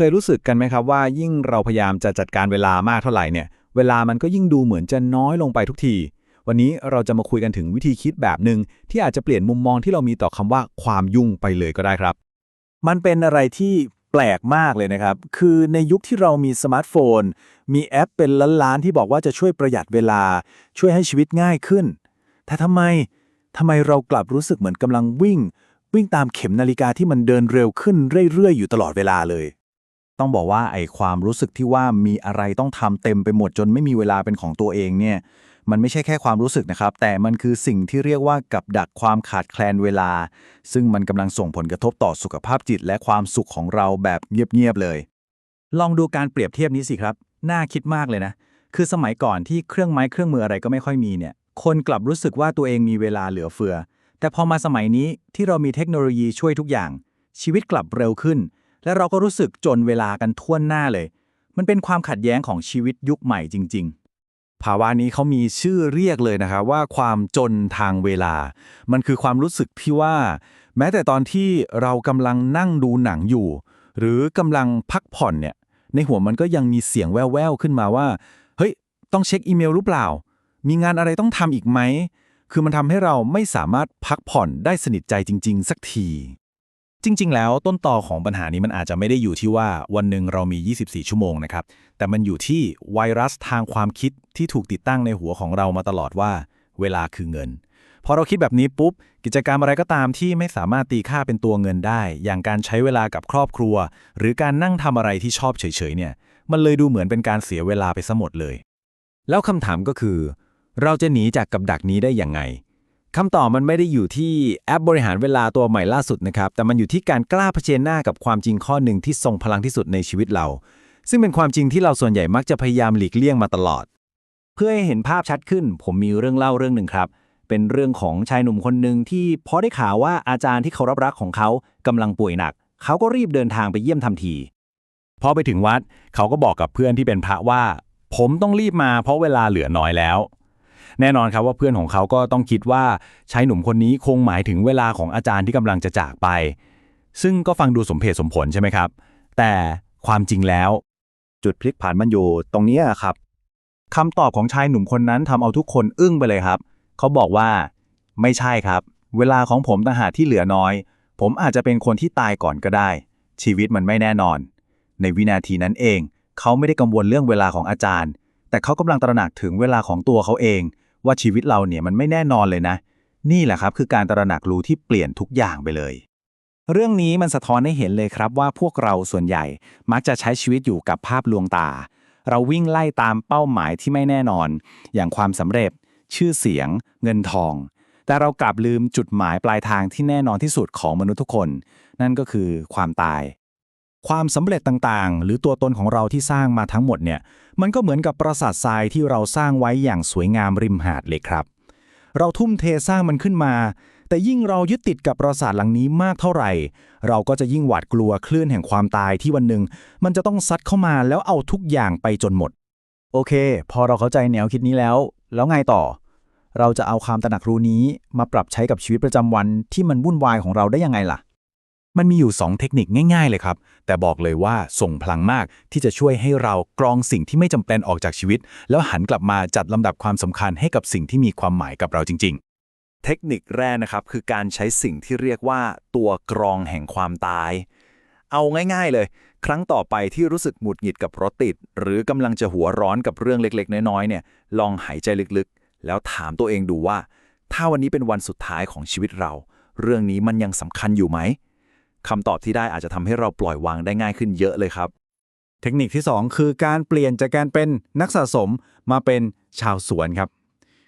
เคยรู้สึกกันไหมครับว่ายิ่งเราพยายามจะจัดการเวลามากเท่าไหร่เนี่ย เวลามันก็ยิ่งดูเหมือนจะน้อยลงไปทุกที วันนี้เราจะมาคุยกันถึงวิธีคิดแบบหนึ่งที่อาจจะเปลี่ยนมุมมองที่เรามีต่อคำว่าความยุ่งไปเลยก็ได้ครับ มันเป็นอะไรที่แปลกมากเลยนะครับ คือในยุคที่เรามีสมาร์ทโฟน มีแอปเป็นล้านๆที่บอกว่าจะช่วยประหยัดเวลา ช่วยให้ชีวิตง่ายขึ้น แต่ทำไมทำไมเรากลับรู้สึกเหมือนกำลังวิ่ง วิ่งตามเข็มนาฬิกาที่มันเดินเร็วขึ้นเรื่อยๆ อยู่ตลอดเวลาเลย ต้องบอกว่าไอ้ความรู้สึกที่ว่ามีอะไรต้องทำเต็มไปหมดจนไม่มีเวลาเป็นของตัวเองเนี่ยมันไม่ใช่แค่ความรู้สึกนะครับ แต่มันคือสิ่งที่เรียกว่ากับดักความขาดแคลนเวลา ซึ่งมันกำลังส่งผลกระทบต่อสุขภาพจิต และความสุขของเราแบบเงียบๆเลย ลองดูการเปรียบเทียบนี้สิครับ น่าคิดมากเลยนะ คือสมัยก่อนที่เครื่องไม้เครื่องมืออะไรก็ไม่ค่อยมีเนี่ย คนกลับรู้สึกว่าตัวเองมีเวลาเหลือเฟือ แต่พอมาสมัยนี้ที่เรามีเทคโนโลยีช่วยทุกอย่าง ชีวิตกลับเร็วขึ้น และเราก็รู้สึกจนเวลากันทั่วหน้าเลย มันเป็นความขัดแย้งของชีวิตยุคใหม่จริง ๆภาวะนี้เขามีชื่อเรียกเลยนะครับว่าความจนทางเวลา มันคือความรู้สึกที่ว่า แม้แต่ตอนที่เรากำลังนั่งดูหนังอยู่ หรือกำลังพักผ่อนเนี่ย ในหัวมันก็ยังมีเสียงแว่วๆขึ้นมาว่า เฮ้ย ต้องเช็คอีเมลหรือเปล่า มีงานอะไรต้องทำอีกไหม คือมันทำให้เราไม่สามารถพักผ่อนได้สนิทใจจริง ๆ สักที จริง ๆ แล้วต้นตอของปัญหานี้มันอาจจะไม่ได้อยู่ที่ว่าวันหนึ่งเรามี 24 ชั่วโมงนะครับ แต่มันอยู่ที่ไวรัสทางความคิดที่ถูกติดตั้งในหัวของเรามาตลอดว่า เวลาคือเงิน พอเราคิดแบบนี้ปุ๊บ กิจกรรมอะไรก็ตามที่ไม่สามารถตีค่าเป็นตัวเงินได้ อย่างการใช้เวลากับครอบครัว หรือการนั่งทำอะไรที่ชอบเฉย ๆ เนี่ย มันเลยดูเหมือนเป็นการเสียเวลาไปซะหมดเลย แล้วคำถามก็คือ เราจะหนีจากกับดักนี้ได้อย่างไง คำตอบมันไม่ได้อยู่ที่แอปบริหารเวลาตัวใหม่ล่าสุดนะครับ แต่มันอยู่ที่การกล้าเผชิญหน้ากับความจริงข้อหนึ่งที่ทรงพลังที่สุดในชีวิตเรา ซึ่งเป็นความจริงที่เราส่วนใหญ่มักจะพยายามหลีกเลี่ยงมาตลอด เพื่อให้เห็นภาพชัดขึ้น ผมมีเรื่องเล่าเรื่องหนึ่งครับ เป็นเรื่องของชายหนุ่มคนหนึ่งที่พอได้ข่าวว่าอาจารย์ที่เขารับรักของเขากำลังป่วยหนัก เขาก็รีบเดินทางไปเยี่ยมทันที พอไปถึงวัด เขาก็บอกกับเพื่อนที่เป็นพระว่า ผมต้องรีบมาเพราะเวลาเหลือน้อยแล้ว แน่นอนครับว่าเพื่อนของเขาก็ต้องคิดว่าชายหนุ่มคนนี้คงหมายถึงเวลาของอาจารย์ที่กำลังจะจากไป ซึ่งก็ฟังดูสมเหตุสมผลใช่ไหมครับ แต่ความจริงแล้ว จุดพลิกผันมันอยู่ตรงนี้ครับคำตอบของชายหนุ่มคนนั้นทำเอาทุกคนอึ้งไปเลยครับ เขาบอกว่า ไม่ใช่ครับ เวลาของผมต่างหากที่เหลือน้อย ผมอาจจะเป็นคนที่ตายก่อนก็ได้ ชีวิตมันไม่แน่นอน ในวินาทีนั้นเอง เขาไม่ได้กังวลเรื่องเวลาของอาจารย์ แต่เขากำลังตระหนักถึงเวลาของตัวเขาเอง ว่าชีวิตเราเนี่ยมันไม่แน่นอนเลยนะ นี่แหละครับคือการตระหนักรู้ที่เปลี่ยนทุกอย่างไปเลย เรื่องนี้มันสะท้อนให้เห็นเลยครับว่าพวกเราส่วนใหญ่มักจะใช้ชีวิตอยู่กับภาพลวงตา เราวิ่งไล่ตามเป้าหมายที่ไม่แน่นอน อย่างความสำเร็จ ชื่อเสียง เงินทอง แต่เรากลับลืมจุดหมายปลายทางที่แน่นอนที่สุดของมนุษย์ทุกคน นั่นก็คือความตาย ความสำเร็จต่างๆ หรือตัวตนของเราที่สร้างมาทั้งหมดเนี่ย มันก็เหมือนกับปราสาททรายที่เราสร้างไว้อย่างสวยงามริมหาดเลยครับ เราทุ่มเทสร้างมันขึ้นมา แต่ยิ่งเรายึดติดกับปราสาทหลังนี้มากเท่าไหร่ เราก็จะยิ่งหวาดกลัวคลื่นแห่งความตายที่วันหนึ่งมันจะต้องซัดเข้ามาแล้วเอาทุกอย่างไปจนหมด โอเค พอเราเข้าใจแนวคิดนี้แล้ว แล้วไงต่อ เราจะเอาความตระหนักรู้นี้มาปรับใช้กับชีวิตประจำวันที่มันวุ่นวายของเราได้ยังไงล่ะ มันมีอยู่ 2 เทคนิคง่าย ๆ เลยครับ แต่บอกเลยว่าส่งพลังมากที่จะช่วยให้เรากรองสิ่งที่ไม่จำเป็นออกจากชีวิต แล้วหันกลับมาจัดลำดับความสำคัญให้กับสิ่งที่มีความหมายกับเราจริง ๆ เทคนิคแรกนะครับคือการใช้สิ่งที่เรียกว่าตัวกรองแห่งความตาย เอาง่าย ๆ เลย ครั้งต่อไปที่รู้สึกหงุดหงิดกับรถติด หรือกำลังจะหัวร้อนกับเรื่องเล็กๆ น้อยๆเนี่ยลองหายใจลึกๆ แล้วถามตัวเองดูว่า ถ้าวันนี้เป็นวันสุดท้ายของชีวิตเรา เรื่องนี้มันยังสำคัญอยู่ไหม คำตอบที่ได้อาจจะทำให้เราปล่อยวางได้ง่ายขึ้นเยอะเลยครับ เทคนิคที่ 2 คือการเปลี่ยนจากการเป็นนักสะสมมาเป็นชาวสวนครับ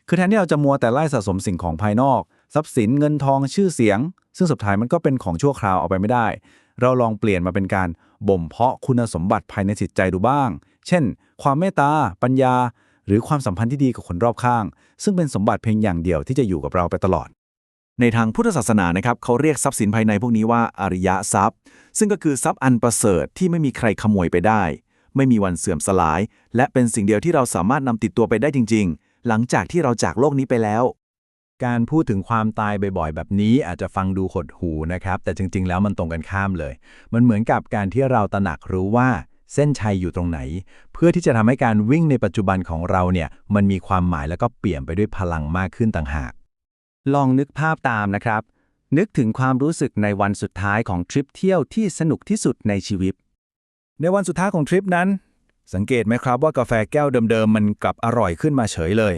คือแทนที่เราจะมัวแต่ไล่สะสมสิ่งของภายนอก ทรัพย์สินเงินทองชื่อเสียง ซึ่งสุดท้ายมันก็เป็นของชั่วคราวเอาไปไม่ได้ เราลองเปลี่ยนมาเป็นการบ่มเพาะคุณสมบัติภายในจิตใจดูบ้าง เช่น ความเมตตา ปัญญา หรือความสัมพันธ์ที่ดีกับคนรอบข้าง ซึ่งเป็นสมบัติเพียงอย่างเดียวที่จะอยู่กับเราไปตลอด ในทางพุทธศาสนานะครับเขาเรียกทรัพย์สินภายในพวกนี้ว่าอริยทรัพย์ ซึ่งก็คือทรัพย์อันประเสริฐที่ไม่มีใครขโมยไปได้ ไม่มีวันเสื่อมสลาย และเป็นสิ่งเดียวที่เราสามารถนำติดตัวไปได้จริง ๆ หลังจากที่เราจากโลกนี้ไปแล้ว การพูดถึงความตายบ่อยๆ แบบนี้อาจจะฟังดูหดหูนะครับ แต่จริง ๆ แล้วมันตรงกันข้ามเลย มันเหมือนกับการที่เราตระหนักรู้ว่าเส้นชัยอยู่ตรงไหน เพื่อที่จะทำให้การวิ่งในปัจจุบันของเราเนี่ยมันมีความหมายแล้วก็เปลี่ยนไปด้วยพลังมากขึ้นต่างหาก ลองนึกภาพตามนะครับ นึกถึงความรู้สึกในวันสุดท้ายของทริปเที่ยวที่สนุกที่สุดในชีวิต ในวันสุดท้ายของทริปนั้น สังเกตไหมครับว่ากาแฟแก้วเดิมๆ มันกลับอร่อยขึ้นมาเฉยเลย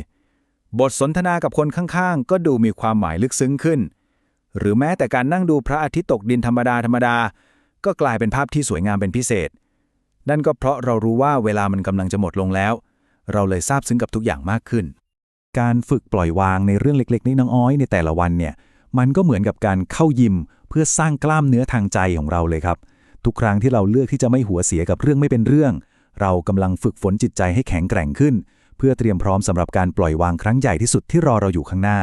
บทสนทนากับคนข้างๆ ก็ดูมีความหมายลึกซึ้งขึ้น หรือแม้แต่การนั่งดูพระอาทิตย์ตกดินธรรมดาธรรมดา ก็กลายเป็นภาพที่สวยงามเป็นพิเศษ นั่นก็เพราะเรารู้ว่าเวลามันกำลังจะหมดลงแล้ว เราเลยซาบซึ้งกับทุกอย่างมากขึ้น การฝึกปล่อยวางในเรื่องเล็กๆน้อยๆในแต่ละวันเนี่ยมันก็เหมือนกับการเข้ายิมเพื่อสร้างกล้ามเนื้อทางใจของเราเลยครับ ทุกครั้งที่เราเลือกที่จะไม่หัวเสียกับเรื่องไม่เป็นเรื่อง เรากำลังฝึกฝนจิตใจให้แข็งแกร่งขึ้น เพื่อเตรียมพร้อมสำหรับการปล่อยวางครั้งใหญ่ที่สุดที่รอเราอยู่ข้างหน้า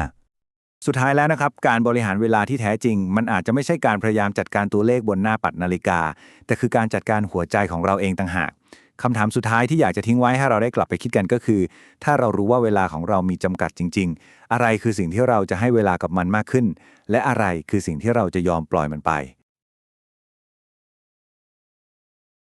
สุดท้ายแล้วนะครับ การบริหารเวลาที่แท้จริง มันอาจจะไม่ใช่การพยายามจัดการตัวเลขบนหน้าปัดนาฬิกา แต่คือการจัดการหัวใจของเราเองต่างหาก คำถามสุดท้ายที่อยากจะทิ้งไว้ให้เราได้กลับไปคิดกันก็คือ ถ้าเรารู้ว่าเวลาของเรามีจำกัดจริง ๆ อะไรคือสิ่งที่เราจะให้เวลากับมันมากขึ้น และอะไรคือสิ่งที่เราจะยอมปล่อยมันไป